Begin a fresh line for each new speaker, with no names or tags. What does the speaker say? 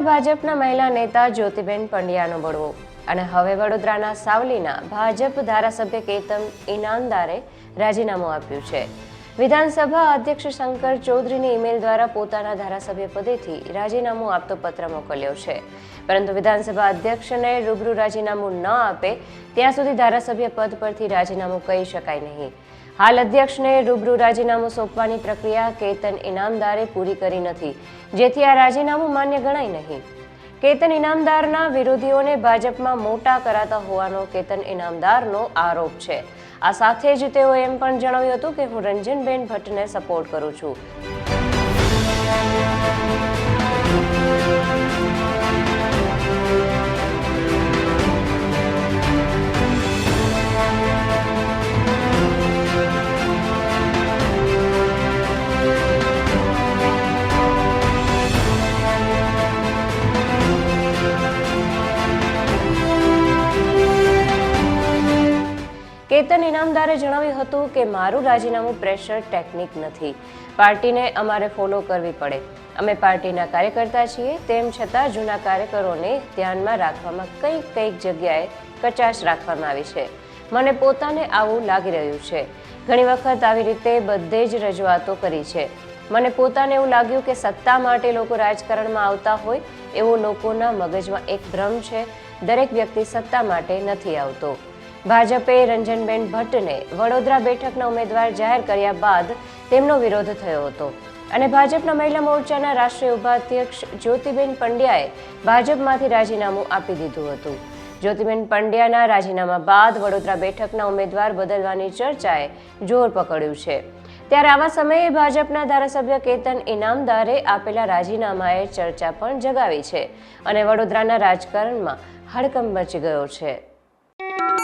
ભાજપના મહિલા નેતા જ્યોતિબેન પંડ્યાનો બળવો અને હવે વડોદરાના સાવલીના ભાજપ ધારાસભ્ય કેતન ઇનામદારે રાજીનામું આપ્યું છે. વિધાનસભા અધ્યક્ષ શંકર ચૌધરીની ઈમેલ દ્વારા પોતાના ધારાસભ્ય પદેથી રાજીનામું આપતો પત્ર મોકલ્યો છે. પરંતુ વિધાનસભા અધ્યક્ષને રૂબરૂ રાજીનામું ન આપે, ત્યાં સુધી ધારાસભ્ય પદ પરથી રાજીનામું કહી શકાય નહીં. હાલ અધ્યક્ષને રૂબરૂ રાજીનામું સોંપવાની પ્રક્રિયા કેતન ઇનામદારે પૂરી કરી નથી, જેથી આ રાજીનામું માન્ય ગણાય નહીં. કેતન ઇનામદારના વિરોધીઓને ભાજપમાં મોટા કરાતા હોવાનો કેતન ઇનામદારનો આરોપ છે. આ સાથે જ તેઓ એમ પણ જણાવ્યું હતું કે હું રંજનબેન ભટ્ટને સપોર્ટ કરું છું. કેતન ઇનામદારે જણાવ્યું હતું કે મારું રાજીનામું પ્રેશર ટેકનિક નથી. પાર્ટીને અમારે ફોલો કરવી પડે. અમે પાર્ટીના કાર્યકર્તા છીએ, તેમ છતાં જૂના કાર્યકરોને ધ્યાનમાં રાખવામાં કંઈક કંઈક જગ્યાએ કચાશ રાખવામાં આવી છે. મને પોતાને આવું લાગી રહ્યું છે. ઘણી વખત આવી રીતે બધે જ રજૂઆતો કરી છે. મને પોતાને એવું લાગ્યું કે સત્તા માટે લોકો રાજકારણમાં આવતા હોય, એવું લોકોના મગજમાં એક ભ્રમ છે. દરેક વ્યક્તિ સત્તા માટે નથી આવતો. ભાજપે રંજનબેન ભટ્ટને વડોદરા બેઠકના ઉમેદવાર જાહેર કર્યા બાદ તેમનો વિરોધ થયો હતો. અને ભાજપના મહિલા મોરચાના રાષ્ટ્રીય ઉપાધ્યક્ષ જ્યોતિબેન પંડ્યાએ ભાજપમાંથી રાજીનામું આપી દીધું હતું. જ્યોતિબેન પંડ્યાના રાજીનામા બાદ વડોદરા બેઠકના ઉમેદવાર બદલવાની ચર્ચાએ જોર પકડ્યું છે. ત્યારે આવા સમયે ભાજપના ધારાસભ્ય કેતન ઇનામદારે આપેલા રાજીનામાએ ચર્ચા પણ જગાવી છે અને વડોદરાના રાજકારણમાં હડકંપ મચી ગયો છે.